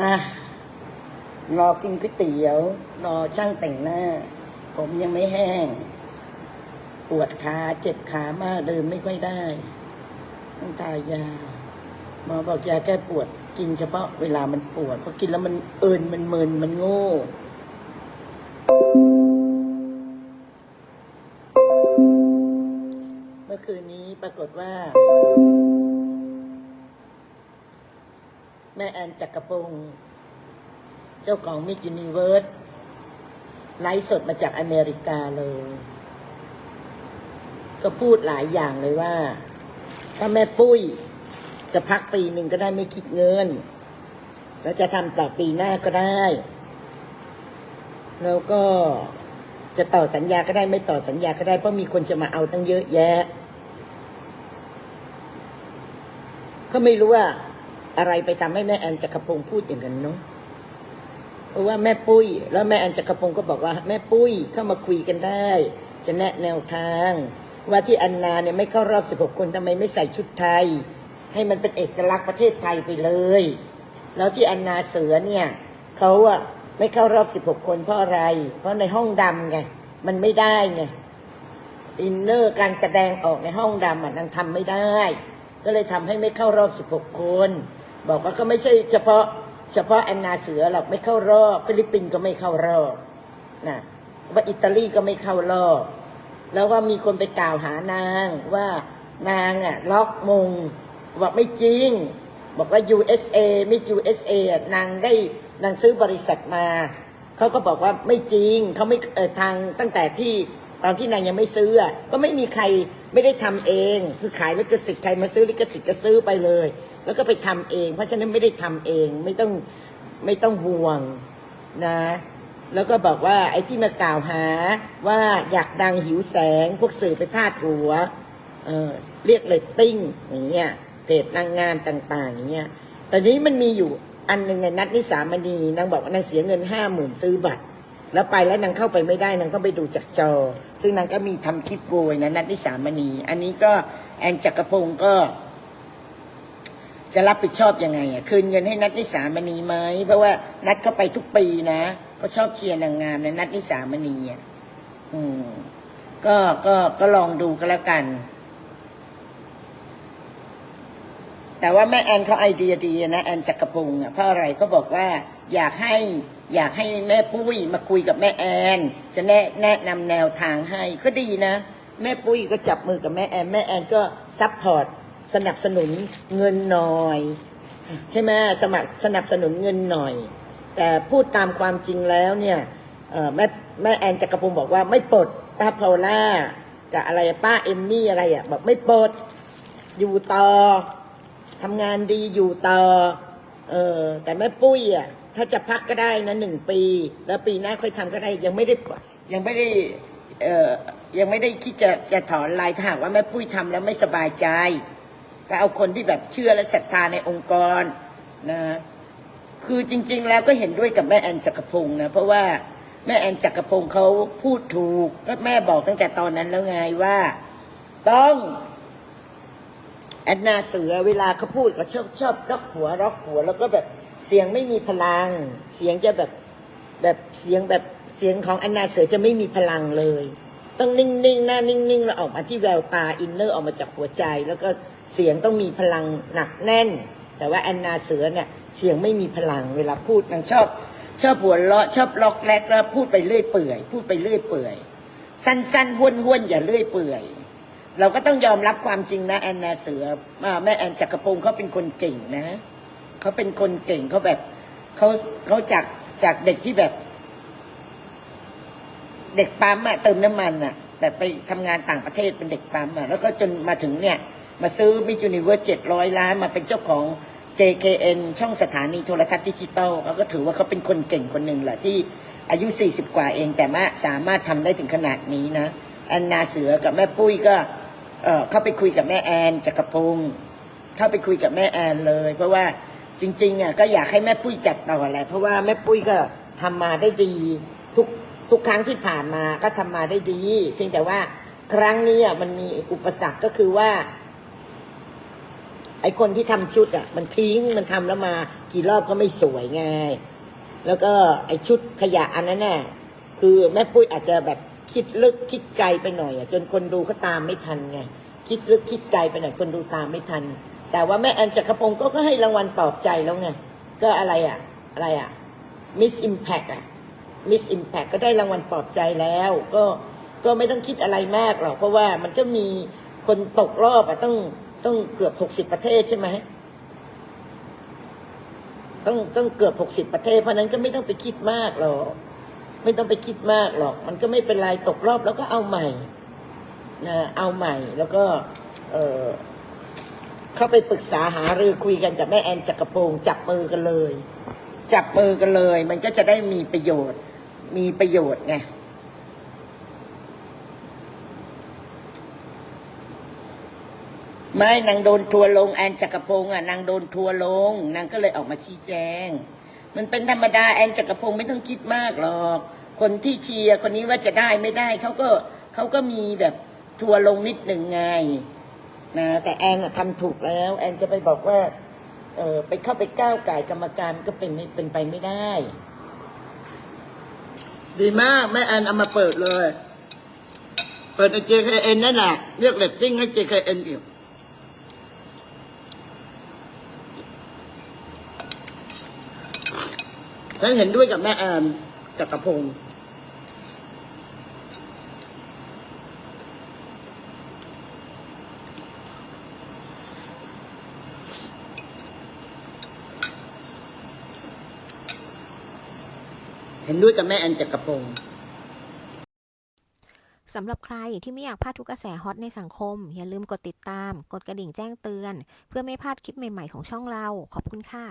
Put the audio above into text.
อะรอกินก๋วยเตี๋ยว รอช่างแต่งหน้า ผมยังไม่แห้ง ปวดขาเจ็บขามากเดินไม่ค่อยได้ต้องทายาหมอบอกยาแก้ปวดกินเฉพาะเวลามันปวดพราะกินแล้วมันเอินมันมึนมันโง่เมื่อคืนนี้ปรากฏว่า แม่แอนจักรพงศ์เจ้าของมิ s ยูนิเวิร์สไลฟ์สดมาจากอเมริกาเลย ก็พูดหลายอย่างเลยว่า ถ้าแม่ปุ้ยจะพักปีหนึ่งก็ได้ไม่คิดเงิน แล้วจะทำต่อปีหน้าก็ได้ แล้วก็จะต่อสัญญาก็ได้ไม่ต่อสัญญาก็ได้เพราะมีคนจะมาเอาตั้งเยอะแยะ ก็ไม่รู้ว่า อะไรไปทำให้แม่แอนจักรพงศ์พูดอย่างนั้นเนาะเพราะว่าแม่ปุ้ย แล้วแม่แอนจักรพงศ์ก็บอกว่า แม่ปุ้ยเข้ามาคุยกันได้ จะแนะแนวทาง ว่าที่อันนาเนี่ยไม่เข้ารอบ16คนทำไมไม่ใส่ชุดไทย ให้มันเป็นเอกลักษณ์ประเทศไทยไปเลย แล้วที่อันนาเสือเนี่ยเขาอะไม่เข้ารอบ16คนเพราะอะไร เพราะในห้องดำไงมันไม่ได้ไงอินเนอร์การแสดงออกในห้องดำอะนางทำไม่ได้ ก็เลยทำให้ไม่เข้ารอบ16คน บอกว่าก็ไม่ใช่เฉพาะเฉพาะแอนนาเสือหรอกไม่เข้ารอบ ฟิลิปปินส์ก็ไม่เข้ารอบนะว่าอิตาลีก็ไม่เข้ารอบ แล้วว่ามีคนไปกล่าวหานางว่านางอะล็อกมงบอกไม่จริง บอกว่า USA ไม่ USA นางได้นางซื้อบริษัทมาเขาก็บอกว่าไม่จริงเขาไม่เออทางตั้งแต่ที่ตอนที่นางยังไม่ซื้อก็ไม่มีใครไม่ได้ทำเอง คือขายลิขสิทธิ์ใครมาซื้อลิขสิทธิ์ก็ซื้อไปเลย แล้วก็ไปทำเอง เพราะฉะนั้นไม่ได้ทำเองไม่ต้องไม่ต้องห่วงนะ แล้วก็บอกว่าไอ้ที่มากล่าวหาว่าอยากดังหิวแสง พวกสื่อไปพาดหัวเออเรียกเลตติ้งอย่างเงี้ยเพจนางงามต่าง ๆ อย่างเงี้ยแต่นี้มันมีอยู่อันหนึ่งไงนัดนิสามณีนางบอกว่านางเสียเงินห้าหมื่นซื้อบัตร แล้วไปแล้วนางเข้าไปไม่ได้นางก็ไปดูจากจอ ซึ่งนางก็มีทำคลิปโวยนะนัดนิสามณี อันนี้ก็แอนจักรพงศ์ก็ จะรับผิดชอบยังไงอะคืนเงินให้นัดนิสามณีไหมเพราะว่านัดเข้าไปทุกปีนะก็ชอบเชียร์นางงามนะนัดนิสามณีอะอืมก็ก็ก็ลองดูก็แล้วกัน แต่ว่าแม่แอนเขาไอเดียดีนะแอนจักรพงศ์อะเพราะอะไรเขาบอกว่าอยากให้อยากให้แม่ปุ้ยมาคุยกับแม่แอน จะแนะแนะนำแนวทางให้ก็ดีนะ แม่ปุ้ยก็จับมือกับแม่แอน แม่แอนก็ซัพพอร์ต สนับสนุนเงินหน่อย ใช่ไหมสมัครสนับสนุนเงินหน่อย แต่พูดตามความจริงแล้วเนี่ยแม่แม่แอนจักรพงศ์บอกว่าไม่ปลดป้าพอล่ากับอะไรป้าเอมมี่อะไรอะบอกไม่ปลดอยู่ต่อทำงานดีอยู่ต่อเออแต่แม่ปุ้ยอะถ้าจะพักก็ได้นะหนึ่งปี แล้วปีหน้าค่อยทำก็ได้ยังไม่ได้ยังไม่ได้เออยังไม่ได้คิดจะจะถอนลายถ้าหากว่าแม่ปุ้ยทำแล้วไม่สบายใจ ก็เอาคนที่แบบเชื่อและศรัทธาในองค์กรนะคือจริง ๆ แล้วก็เห็นด้วยกับแม่แอนจักรพงศ์นะเพราะว่าแม่แอนจักรพงศ์เขาพูดถูกก็แม่บอกตั้งแต่ตอนนั้นแล้วไงว่า ต้องแอนนาเสือเวลาเขาพูดก็ชอบชอบร็อกหัวร็อกหัว แล้วก็แบบเสียงไม่มีพลัง เสียงจะแบบแบบเสียงแบบเสียงของแอนนาเสือจะไม่มีพลังเลย ต้องนิ่งๆหน้านิ่งๆแล้วออกมาที่แววตาอินเนอร์ออกมาจากหัวใจแล้วก็ เสียงต้องมีพลังหนักแน่น แต่ว่าแอนนาเสือเนี่ยเสียงไม่มีพลังเวลาพูดนางชอบ ชอบหัวเราะชอบล็อกแรกแล้วพูดไปเรื่อยเปื่อย พูดไปเรื่อยเปื่อย สั้นๆห้วนห้วนๆอย่าเรื่อยเปื่อย เราก็ต้องยอมรับความจริงนะแอนนาเสืออ่าแม่แอนจักรพงศ์เขาเป็นคนเก่งนะเขาเป็นคนเก่งเขาแบบเขาเขาจากจากเด็กที่แบบ เด็กปั๊มอะเติมน้ำมันอะแต่ไปทำงานต่างประเทศเป็นเด็กปั๊มอะแล้วก็จนมาถึงเนี่ย มาซื้อมิจูนิเวอร์เจ็ดร้อยล้านมาเป็นเจ้าของ JKN ช่องสถานีโทรทัศน์ดิจิตอลเขาก็ถือว่าเขาเป็นคนเก่งคนหนึ่งแหละที่อายุ 40 กว่าเองแต่มาสามารถทำได้ถึงขนาดนี้นะแอนนาเสือกับแม่ปุ้ยก็เออเข้าไปคุยกับแม่แอนจักรพงศ์เข้าไปคุยกับแม่แอนเลย เพราะว่าจริงๆอะก็อยากให้แม่ปุ้ยจัดต่อแหละเพราะว่าแม่ปุ้ยก็ทำมาได้ดีทุกทุกครั้งที่ผ่านมาก็ทำมาได้ดี เพียงแต่ว่าครั้งนี้อะมันมีอุปสรรคก็คือว่า ไอคนที่ทำชุดอะ มันทิ้งมันทำแล้วมากี่รอบก็ไม่สวยไงแล้วก็ไอชุดขยะอันนั้นน่ะคือแม่ปุ้ยอาจจะแบบคิดลึกคิดไกลไปหน่อยอะจนคนดูเขาตามไม่ทันไงคิดลึกคิดไกลไปหน่อยคนดูตามไม่ทัน แต่ว่าแม่แอนจักรพงศ์ก็ก็ให้รางวัลปลอบใจแล้วไงก็อะไรอะ อะไรอะมิสอิมแพกอะมิสอิมแพกก็ได้รางวัลปลอบใจแล้ว ก็ก็ไม่ต้องคิดอะไรมากหรอกเพราะว่ามันก็มีคนตกรอบอะต้อง ต้องเกือบหกสิบประเทศใช่ไหมต้องต้องเกือบหกสิบประเทศ เพราะนั้นก็ไม่ต้องไปคิดมากหรอกไม่ต้องไปคิดมากหรอก มันก็ไม่เป็นไรตกรอบแล้วก็เอาใหม่นะเอาใหม่แล้วก็ เออเข้าไปปรึกษาหารือคุยกันกับแม่แอนจักรพงศ์จับมือกันเลย จับมือกันเลย มันก็จะได้มีประโยชน์ มีประโยชน์ไง ไม่นางโดนทัวร์ลงแอนจักรพงศ์อะนางโดนทัวร์ลงนางก็เลยออกมาชี้แจง มันเป็นธรรมดาแอนจักรพงศ์ไม่ต้องคิดมากหรอก คนที่เชียร์คนนี้ว่าจะได้ไม่ได้เขาก็เขาก็มีแบบทัวร์ลงนิดหนึ่งไงนะแต่แอนน่ะทำถูกแล้ว แอนจะไปบอกว่าเออไปเข้าไปก้าวไก่กรรมการก็เป็นไม่เป็นไปไม่ได้ ดีมากแม่แอนเอามาเปิดเลย เปิดใน JKN นั่นแหละเรียกเรตติ้งให้ JKN อีก ฉันเห็นด้วยกับแม่แอนจักรพงศ์เห็นด้วยกับแม่แอนจักรพงศ์สำหรับใครที่ไม่อยากพลาดทุกกระแสฮอตในสังคม อย่าลืมกดติดตาม กดกระดิ่งแจ้งเตือน เพื่อไม่พลาดคลิปใหม่ ๆ ของช่องเรา ขอบคุณค่ะ